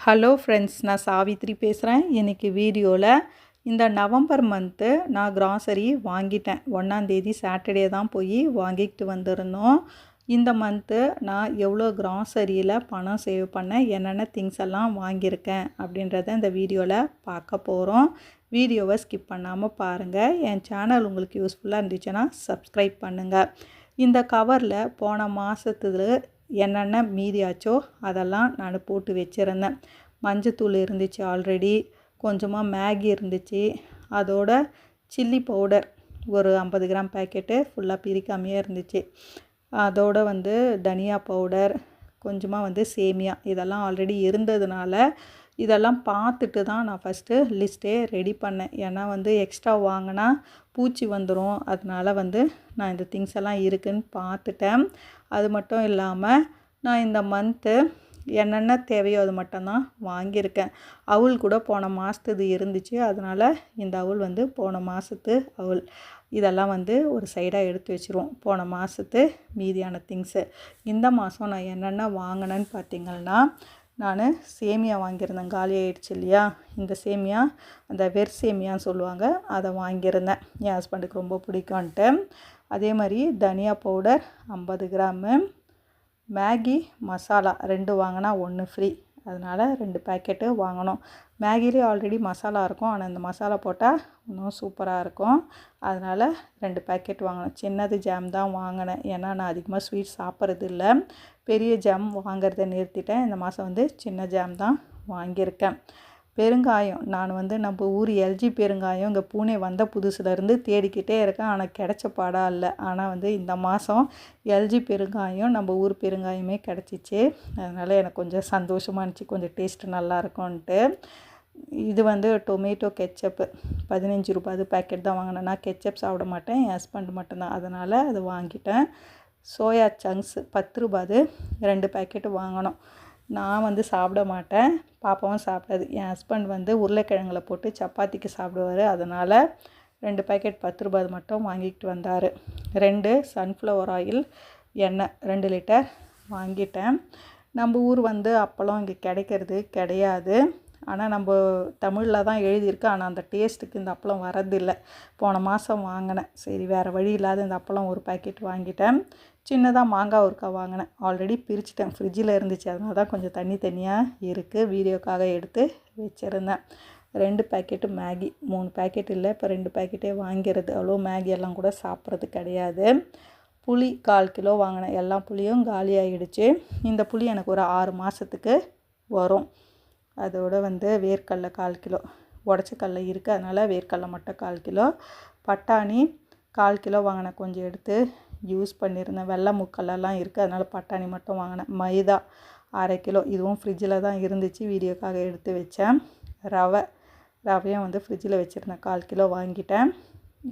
Hello friends நான் சாவித்ரி பேசுகிறேன் இன்றைக்கி வீடியோவில் இந்த நவம்பர் மந்த்து நான் கிராசரி வாங்கிட்டேன். ஒன்றாந்தேதி சாட்டர்டே தான் போய் வாங்கிக்கிட்டு வந்திருந்தோம். இந்த மந்த்து நான் எவ்வளோ கிராசரியில் பணம் சேவ் பண்ண என்னென்ன திங்ஸ் எல்லாம் வாங்கியிருக்கேன் அப்படின்றத இந்த வீடியோவில் பார்க்க போகிறோம் வீடியோவை ஸ்கிப் பண்ணாமல் பாருங்கள் என் சேனல் உங்களுக்கு யூஸ்ஃபுல்லாக இருந்துச்சுன்னா சப்ஸ்கிரைப் பண்ணுங்கள் இந்த கவரில் போன மாதத்துல என்னென்ன மீதியாச்சோ அதெல்லாம் நான் போட்டு வச்சுருந்தேன். மஞ்சத்தூள் இருந்துச்சு ஆல்ரெடி கொஞ்சமாக மேகி இருந்துச்சு. அதோட சில்லி பவுடர் ஒரு ஐம்பது கிராம் பேக்கெட்டு ஃபுல்லாக பிரிக்காமையே இருந்துச்சு. அதோட வந்து தனியா பவுடர் கொஞ்சமாக வந்து சேமியா இதெல்லாம் ஆல்ரெடி இருந்ததுனால இதெல்லாம் பார்த்துட்டு தான் நான் ஃபஸ்ட்டு லிஸ்ட்டே ரெடி பண்ணேன். ஏன்னா வந்து எக்ஸ்ட்ரா வாங்கினா பூச்சி வந்துடும் அதனால வந்து நான் இந்த திங்ஸ் எல்லாம் இருக்குதுன்னு பார்த்துட்டேன். அது மட்டும் இல்லாமல் நான் இந்த மந்த்து என்னென்ன தேவையோ அது மட்டும்தான் வாங்கியிருக்கேன். அவுள் கூட போன மாதத்துது இருந்துச்சு. அதனால் இந்த அவுள் வந்து போன மாதத்து அவுள் இதெல்லாம் வந்து ஒரு சைடாக எடுத்து வச்சுருவோம். போன மாதத்து மீதியான திங்ஸு இந்த மாதம் நான் என்னென்ன வாங்கினேன்னு பார்த்தீங்கன்னா நான் சேமியா வாங்கியிருந்தேன். காலி ஆகிடுச்சு இல்லையா? இந்த சேமியா அந்த வெர் சேமியான்னு சொல்லுவாங்க. அதை வாங்கியிருந்தேன். என் ஹஸ்பண்டுக்கு ரொம்ப பிடிக்கும்ன்ட்டு. அதே மாதிரி தனியா பவுடர் ஐம்பது கிராமு மேகி மசாலா ரெண்டு வாங்கினா ஒன்று ஃப்ரீ அதனால் ரெண்டு பேக்கெட்டு வாங்கினோம் மேகிலே ஆல்ரெடி மசாலா இருக்கும். ஆனால் இந்த மசாலா போட்டால் இன்னும் சூப்பராக இருக்கும். அதனால் ரெண்டு பேக்கெட் வாங்கினேன். சின்னது ஜாம் தான் வாங்கினேன். ஏன்னா நான் அதிகமாக ஸ்வீட் சாப்பிட்றது இல்லை. பெரிய ஜாம் வாங்கிறத நிறுத்திட்டேன். இந்த மாதம் வந்து சின்ன ஜாம் தான் வாங்கியிருக்கேன். பெருங்காயம். நான் வந்து நம்ம ஊர் எல்ஜி பெருங்காயம் இங்கே பூனே வந்த புதுசுலேருந்து தேடிக்கிட்டே இருக்கேன். ஆனால் கிடைச்ச பாடாக இல்லை. ஆனால் வந்து இந்த மாதம் எல்ஜி பெருங்காயம் நம்ம ஊர் பெருங்காயமே கிடச்சிச்சு. அதனால் எனக்கு கொஞ்சம் சந்தோஷமாக இருந்துச்சு. கொஞ்சம் டேஸ்ட்டு நல்லா இருக்கும்ன்ட்டு. இது வந்து டொமேட்டோ கெச்சப்பு பதினஞ்சு ரூபாய். பேக்கெட் தான் வாங்கினேன். நான் கெச்சப் சாப்பிட மாட்டேன். என் ஹஸ்பண்ட் மட்டும்தான். அதனால் அது வாங்கிட்டேன். சோயா சங்க்ஸ் பத்து ரூபாது ரெண்டு பேக்கெட்டு வாங்கினோம். நான் வந்து சாப்பிட மாட்டேன். பாப்பாவும் சாப்பிடாது. என் ஹஸ்பண்ட் வந்து உருளைக்கிழங்குல போட்டு சப்பாத்திக்கு சாப்பிடுவார். அதனால் ரெண்டு பேக்கெட் பத்து ரூபாய் மட்டும் வாங்கிக்கிட்டு வந்தார். ரெண்டு சன்ஃப்ளவர் ஆயில் எண்ணெய் ரெண்டு லிட்டர் வாங்கிட்டேன். நம்ம ஊர் வந்து அப்பளம் இங்கே கிடைக்கிறது கிடையாது. ஆனால் நம்ம தமிழில் தான் எழுதியிருக்கு. ஆனால் அந்த டேஸ்ட்டுக்கு இந்த அப்பளம் வரதில்லை. போன மாதம் வாங்கினேன். சரி வேறு வழி இல்லாத இந்த அப்பளம் ஒரு பேக்கெட் வாங்கிட்டேன். சின்னதாக மாங்காய் ஒருக்கா வாங்கினேன். ஆல்ரெடி பிரிச்சுட்டேன். ஃப்ரிட்ஜில் இருந்துச்சு. அதனால தான் கொஞ்சம் தண்ணி தனியாக இருக்குது வீடியோக்காக எடுத்து வச்சுருந்தேன். ரெண்டு பேக்கெட்டு மேகி. மூணு பேக்கெட் இல்லை. இப்போ ரெண்டு பேக்கெட்டே வாங்கிறது. அவ்வளோ மேகி எல்லாம் கூட சாப்பிட்றது கிடையாது. புளி கால் கிலோ வாங்கினேன். எல்லா புளியும் காலியாகிடுச்சு இந்த புளி எனக்கு ஒரு ஆறு மாதத்துக்கு வரும். அதோட வந்து வேர்க்கடல கால் கிலோ. உடச்ச கடல இருக்குது அதனால் வேர்க்கடல மட்டும் கால் கிலோ. பட்டாணி கால் கிலோ வாங்கினேன் கொஞ்சம் எடுத்து யூஸ் பண்ணியிருந்தேன். வெள்ளை முக்கல்லாம் இருக்குது அதனால் பட்டாணி மட்டும் வாங்கினேன். மைதா அரை கிலோ இதுவும் ஃப்ரிட்ஜில் தான் இருந்துச்சு. வீடியோக்காக எடுத்து வச்சேன். ரவை ரவையும் வந்து ஃப்ரிட்ஜில் வச்சுருந்தேன் கால் கிலோ வாங்கிட்டேன்.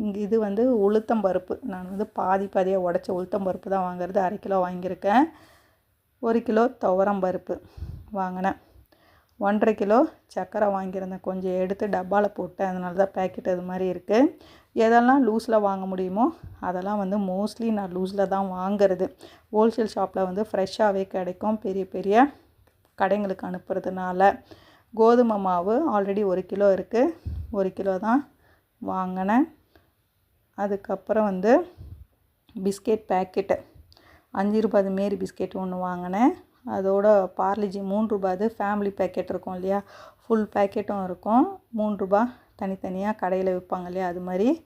இங்கே இது வந்து உளுத்தம் பருப்பு. நான் வந்து பாதி பாதியாக உடச்ச உளுத்தம் பருப்பு தான் வாங்குறது. அரை கிலோ வாங்கியிருக்கேன். ஒரு கிலோ துவரம் பருப்பு வாங்கினேன். ஒன்றரை கிலோ சர்க்கரை வாங்கியிருந்தேன். கொஞ்சம் எடுத்து டப்பாவில் போட்டேன். அதனால தான் பேக்கெட் அது மாதிரி இருக்குது எதெல்லாம் லூஸில் வாங்க முடியுமோ அதெல்லாம் வந்து மோஸ்ட்லி நான் லூஸில் தான் வாங்குறது. ஹோல்சேல் ஷாப்பில் வந்து ஃப்ரெஷ்ஷாகவே கிடைக்கும். பெரிய பெரிய கடைங்களுக்கு அனுப்புறதுனால. கோதுமை மாவு ஆல்ரெடி ஒரு கிலோ இருக்குது ஒரு கிலோ தான் வாங்கினேன். அதுக்கப்புறம் வந்து பிஸ்கெட் பேக்கெட்டு அஞ்சு ரூபாய் மாரி பிஸ்கெட் ஒன்று வாங்கினேன். அதோட பார்லிஜி மூணு ரூபாது ஃபேமிலி பேக்கெட் இருக்கும் இல்லையா? ஃபுல் பேக்கெட்டும் இருக்கும். மூணு ரூபா தனித்தனியாக கடையில் விற்பாங்க இல்லையா? அது மாதிரி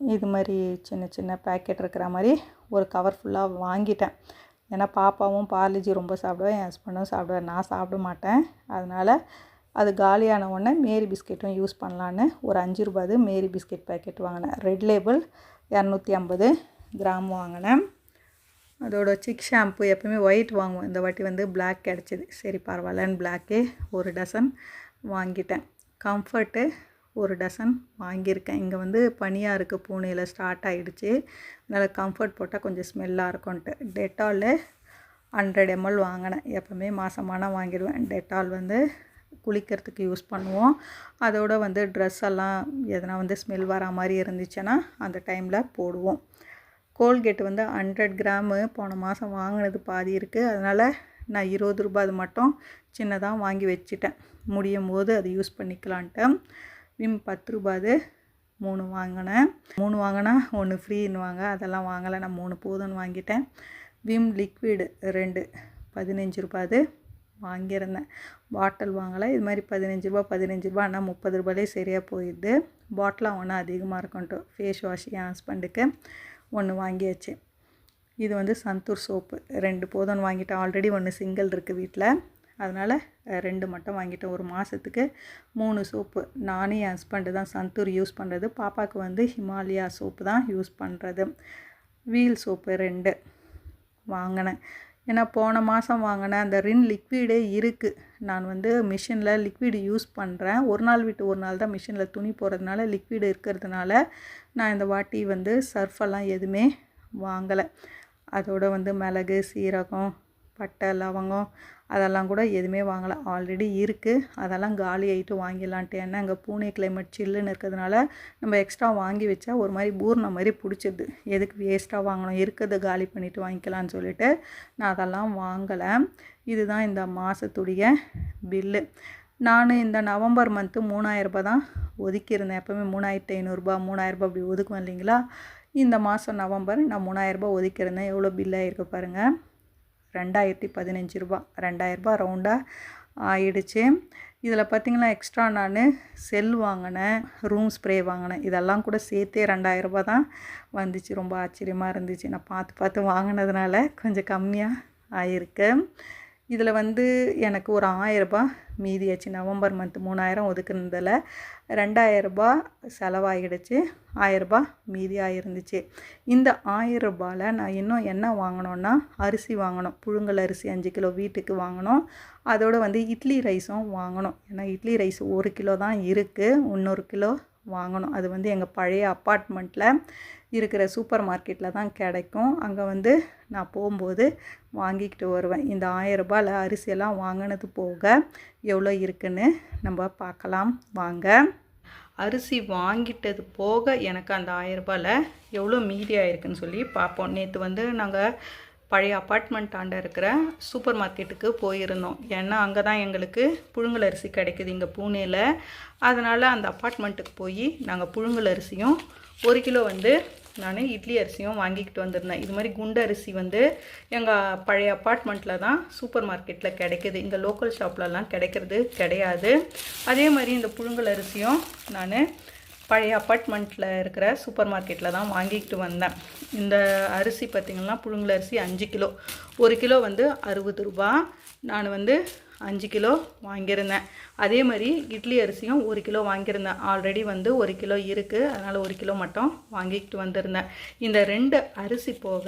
இது மாதிரி சின்ன சின்ன பேக்கெட் இருக்கிற மாதிரி ஒரு கவர் ஃபுல்லாக வாங்கிட்டேன். ஏன்னா பாப்பாவும் பார்லிஜி ரொம்ப சாப்பிடுவேன் என் ஹஸ்பண்டும் சாப்பிடுவேன் நான் சாப்பிட மாட்டேன். அதனால் அது காலியான உடனே மேரி பிஸ்கெட்டும் யூஸ் பண்ணலான்னு ஒரு அஞ்சு ரூபாது மேரி பிஸ்கெட் பேக்கெட் வாங்கினேன். ரெட் லேபிள் இரநூத்தி ஐம்பது கிராம் வாங்கினேன். அதோட சிக் ஷாம்பு எப்போயுமே ஒயிட் வாங்குவோம் இந்த வாட்டி வந்து பிளாக் கிடச்சிது. சரி பரவாயில்லன்னு பிளாக்கே ஒரு டசன் வாங்கிட்டேன். கம்ஃபர்ட்டு ஒரு டசன் வாங்கியிருக்கேன். இங்கே வந்து பனியாக இருக்குது பூனேயில் ஸ்டார்ட் ஆகிடுச்சு அதனால் கம்ஃபர்ட் போட்டால் கொஞ்சம் ஸ்மெல்லாக இருக்கும்ன்ட்டு. டெட்டாலில் ஹண்ட்ரட் எம்எல் வாங்கினேன். எப்போவுமே மாதமான வாங்கிடுவேன். டெட்டால் வந்து குளிக்கிறதுக்கு யூஸ் பண்ணுவோம். அதோடு வந்து ட்ரெஸ் எல்லாம் எதனா வந்து ஸ்மெல் வரா மாதிரி இருந்துச்சுன்னா அந்த டைமில் போடுவோம். கோல்கேட் வந்து ஹண்ட்ரட் கிராமு போன மாதம் வாங்கினது பாதி இருக்குது அதனால் நான் இருபது ரூபாய் மட்டும் சின்னதாக வாங்கி வச்சுட்டேன். முடியும் போது அதை யூஸ் பண்ணிக்கலான்ட்டு. விம் பத்து ரூபாது மூணு வாங்கினேன். மூணு வாங்கினா ஒன்று ஃப்ரீன்னுவாங்க. அதெல்லாம் வாங்கலை. நான் மூணு போதும்னு வாங்கிட்டேன். விம் லிக்விடு ரெண்டு பதினஞ்சு ரூபாது வாங்கியிருந்தேன். பாட்டில் வாங்கலை. இது மாதிரி பதினஞ்சு ரூபா பதினஞ்சு ரூபா ஆனால் முப்பது ரூபாயிலே சரியாக போயிடுது. பாட்டிலாம் ஒன்றும் அதிகமாக இருக்கும்ட்டு ஃபேஸ் வாஷ் என் ஹஸ்பண்டுக்கு. ஒன்று வாங்கியாச்சு. இது வந்து சந்தூர் சோப்பு. ரெண்டு போதும்னு வாங்கிட்டேன். ஆல்ரெடி ஒன்று சிங்கிள் இருக்குது வீட்டில் அதனால் ரெண்டு மட்டும் வாங்கிட்டேன். ஒரு மாதத்துக்கு மூணு சோப்பு. நானும் என் ஹஸ்பண்டு தான் சந்தூர் யூஸ் பண்ணுறது பாப்பாவுக்கு வந்து ஹிமாலயா சோப்பு தான் யூஸ் பண்ணுறது வீல் சோப்பு ரெண்டு வாங்கினேன். ஏன்னா போன மாதம் வாங்கின அந்த ரின் லிக்விடே இருக்குது நான் வந்து மிஷினில் லிக்விடு யூஸ் பண்ணுறேன் ஒரு நாள் விட்டு ஒரு நாள் தான் மிஷினில் துணி போடுறதுனால லிக்விடு இருக்கிறதுனால நான் இந்த வாட்டி வந்து சர்ஃபெல்லாம் எதுவுமே வாங்கலை. அதோட வந்து மிளகு சீரகம் பட்டை லவங்கம் அதெல்லாம் கூட எதுவுமே வாங்கலை. ஆல்ரெடி இருக்குது அதெல்லாம் காலி ஆகிட்டு வாங்கிடலான்ட்டு. ஏன்னா அங்கே பூனே கிளைமேட் சில்லுன்னு இருக்கிறதுனால நம்ம எக்ஸ்ட்ரா வாங்கி வச்சா ஒரு மாதிரி பூர்ண மாதிரி பிடிச்சிடுது எதுக்கு வேஸ்ட்டாக வாங்கணும்? இருக்கிறத காலி பண்ணிவிட்டு வாங்கிக்கலாம்னு சொல்லிட்டு நான் அதெல்லாம் வாங்கலை. இதுதான் இந்த மாதத்துடைய பில்லு நான் இந்த நவம்பர் மந்த்து மூணாயிரரூபா தான் ஒதுக்கியிருந்தேன். எப்போவுமே மூணாயிரத்து ஐநூறுரூபா மூணாயிரரூபா அப்படி ஒதுக்குவேன் இல்லைங்களா? இந்த மாதம் நவம்பர் நான் மூணாயிரரூபா ஒதுக்கியிருந்தேன். எவ்வளோ பில்லாக ஆகிருக்கு பாருங்கள் ரெண்டாயிரத்தி பதினஞ்சு ரூபா. ரெண்டாயிரரூபா ரவுண்டாக ஆயிடுச்சு. இதில் பார்த்தீங்கன்னா எக்ஸ்ட்ரா நான் செல் வாங்கினேன் ரூம் ஸ்ப்ரே வாங்கினேன். இதெல்லாம் கூட சேர்த்தே ரெண்டாயிரரூபா தான் வந்துச்சு. ரொம்ப ஆச்சரியமாக இருந்துச்சு. நான் பார்த்து பார்த்து வாங்கினதுனால கொஞ்சம் கம்மியாக ஆயிருக்கு. இதில் வந்து எனக்கு ஒரு ஆயரரூபா மீதியாச்சு. நவம்பர் மந்த் மூணாயிரம் ஒதுக்குனதில் ரெண்டாயிரரூபா செலவாகிடுச்சு ஆயரரூபா மீதியாக இருந்துச்சு இந்த ஆயரரூபாவில் நான் இன்னும் என்ன வாங்கினோன்னா அரிசி வாங்கணும். புழுங்கல் அரிசி அஞ்சு கிலோ வீட்டுக்கு வாங்கணும். அதோடு வந்து இட்லி ரைஸும் வாங்கணும். ஏன்னா இட்லி ரைஸ் ஒரு கிலோ தான் இருக்குது. இன்னொரு கிலோ வாங்கணும். அது வந்து எங்கள் பழைய அப்பார்ட்மெண்ட்டில் இருக்கிற சூப்பர் மார்க்கெட்டில் தான் கிடைக்கும். அங்கே வந்து நான் போகும்போது வாங்கிக்கிட்டு வருவேன். இந்த ஆயிரம் ரூபாயில் அரிசியெல்லாம் வாங்கினது போக எவ்வளோ இருக்குன்னு நம்ம பார்க்கலாம். வாங்க. அரிசி வாங்கிட்டது போக எனக்கு அந்த ஆயிரம் ரூபாயில் எவ்வளோ மீதி ஆயிருக்குன்னு சொல்லி பார்ப்போம். நேற்று வந்து நாங்கள் பழைய அப்பார்ட்மெண்ட் ஆண்ட இருக்கிற சூப்பர் மார்க்கெட்டுக்கு போயிருந்தோம். ஏன்னா அங்கே தான் எங்களுக்கு புழுங்கல் அரிசி கிடைக்குது இங்கே பூனேயில் அதனால் அந்த அப்பார்ட்மெண்ட்டுக்கு போய் நாங்கள் புழுங்கல் அரிசியும் ஒரு கிலோ வந்து நான் இட்லி அரிசியும் வாங்கிக்கிட்டு வந்திருந்தேன். இது மாதிரி குண்டு அரிசி வந்து எங்கள் பழைய அப்பார்ட்மெண்ட்டில் தான் சூப்பர் மார்க்கெட்டில் கிடைக்குது. இங்கே லோக்கல் ஷாப்லலாம் கிடைக்கிறது கிடையாது. அதே மாதிரி இந்த புழுங்கல் அரிசியும் நான் பழைய அப்பார்ட்மெண்ட்டில் இருக்கிற சூப்பர் மார்க்கெட்டில் தான் வாங்கிக்கிட்டு வந்தேன். இந்த அரிசி பார்த்திங்கன்னா புழுங்கல் அரிசி அஞ்சு கிலோ. ஒரு கிலோ வந்து அறுபது ரூபா. நான் வந்து அஞ்சு கிலோ வாங்கியிருந்தேன். அதே மாதிரி இட்லி அரிசியும் ஒரு கிலோ வாங்கியிருந்தேன். ஆல்ரெடி வந்து ஒரு கிலோ இருக்குது அதனால் ஒரு கிலோ மட்டும் வாங்கிக்கிட்டு வந்திருந்தேன். இந்த ரெண்டு அரிசி போக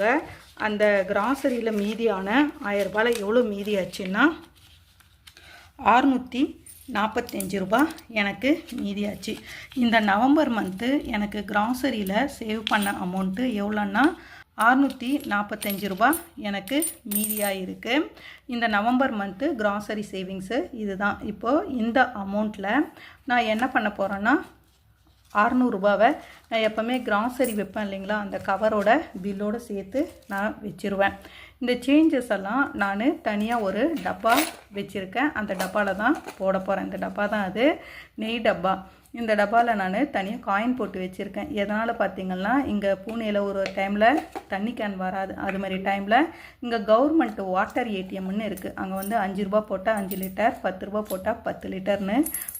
அந்த கிராசரியில் மீதியான ஆயிரம் ரூபாயில் எவ்வளோ மீதி ஆச்சுன்னா அறுநூற்றி நாற்பத்தஞ்சு ரூபா எனக்கு மீதியாச்சு. இந்த நவம்பர் மந்த்து எனக்கு கிராசரியில் சேவ் பண்ண அமௌண்ட்டு எவ்வளோன்னா ஆறுநூற்றி நாற்பத்தஞ்சு ரூபா எனக்கு மீதியாக இருக்குது இந்த நவம்பர் மந்த்து கிராசரி சேவிங்ஸு இதுதான். இப்போது இந்த அமௌண்ட்டில் நான் என்ன பண்ண போகிறேன்னா அறநூறுபாவை நான் எப்போவுமே கிராசரி வைப்பேன் இல்லைங்களா? அந்த கவரோட பில்லோடு சேர்த்து நான் வச்சுருவேன். இந்த சேஞ்சஸ் எல்லாம் நான் தனியாக ஒரு டப்பா வச்சுருக்கேன். அந்த டப்பாவில் தான் போட போகிறேன் இந்த டப்பா தான் அது. நெய் டப்பா. இந்த டப்பாவில் நான் தனியாக காயின் போட்டு வச்சுருக்கேன். எதனால் பார்த்தீங்கன்னா இங்கே பூனேயில் ஒரு டைமில் தண்ணி கேன் வராது. அது மாதிரி டைமில் இங்கே கவர்மெண்ட் வாட்டர் ஏடிஎம்னு இருக்குது அங்கே வந்து அஞ்சு ரூபா போட்டால் அஞ்சு லிட்டர் பத்து ரூபா போட்டால் பத்து லிட்டர்னு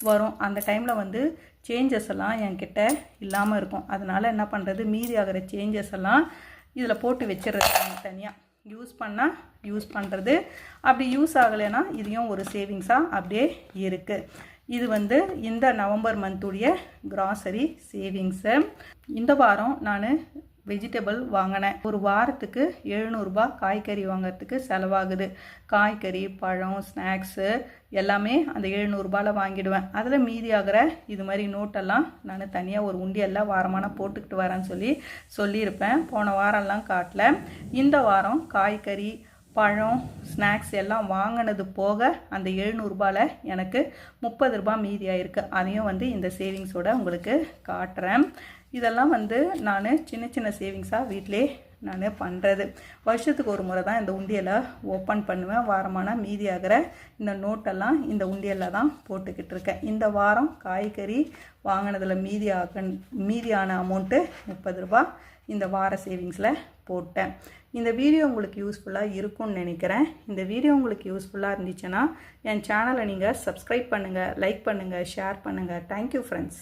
வரும். அந்த டைமில் வந்து சேஞ்சஸ் எல்லாம் என்கிட்ட இல்லாமல் இருக்கும். அதனால் என்ன பண்ணுறது மீதி ஆகிற சேஞ்சஸ் எல்லாம் இதில் போட்டு வச்சிடுறது தனியாக யூஸ் பண்ணால் யூஸ் பண்ணுறது அப்படி யூஸ் ஆகலைன்னா இதையும் ஒரு சேவிங்ஸாக அப்படியே இருக்குது இது வந்து இந்த நவம்பர் மந்த்துடைய கிராசரி சேவிங்ஸு இந்த வாரம் நான் வெஜிடபிள் வாங்கினேன். ஒரு வாரத்துக்கு எழுநூறுபா காய்கறி வாங்கிறதுக்கு செலவாகுது. காய்கறி பழம் ஸ்நாக்ஸு எல்லாமே அந்த எழுநூறுபாவில் வாங்கிடுவேன். அதில் மீதி ஆகிற இது மாதிரி நோட்டெல்லாம் நான் தனியாக ஒரு உண்டியெல்லாம் வாரமான போட்டுக்கிட்டு வரேன்னு சொல்லி சொல்லியிருப்பேன். போன வாரம்லாம் காட்டல. இந்த வாரம் காய்கறி பழம் ஸ்நாக்ஸ் எல்லாம் வாங்கினது போக அந்த எழுநூறுபாவில் எனக்கு முப்பது ரூபாய் மீதி ஆயிருக்கு. அதையும் வந்து இந்த சேவிங்ஸோட உங்களுக்கு காட்டுறேன். இதெல்லாம் வந்து நான் சின்ன சின்ன சேவிங்ஸாக வீட்டிலே நான் பண்ணுறது வருஷத்துக்கு ஒரு முறை தான் இந்த உண்டியலை ஓப்பன் பண்ணுவேன். வாரமான மீதியாகிற இந்த நோட்டெல்லாம் இந்த உண்டியலில் தான் போட்டுக்கிட்டு இருக்கேன். இந்த வாரம் காய்கறி வாங்கினதில் மீதி ஆக மீதியான அமௌண்ட்டு முப்பது ரூபா இந்த வார சேவிங்ஸில் போட்டேன். இந்த வீடியோ உங்களுக்கு யூஸ்ஃபுல்லாக இருக்கும்னு நினைக்கிறேன். இந்த வீடியோ உங்களுக்கு யூஸ்ஃபுல்லாக இருந்துச்சுன்னா என் சேனலை நீங்கள் சப்ஸ்கிரைப் பண்ணுங்கள் லைக் பண்ணுங்கள் ஷேர் பண்ணுங்கள் தேங்க்யூ ஃப்ரெண்ட்ஸ்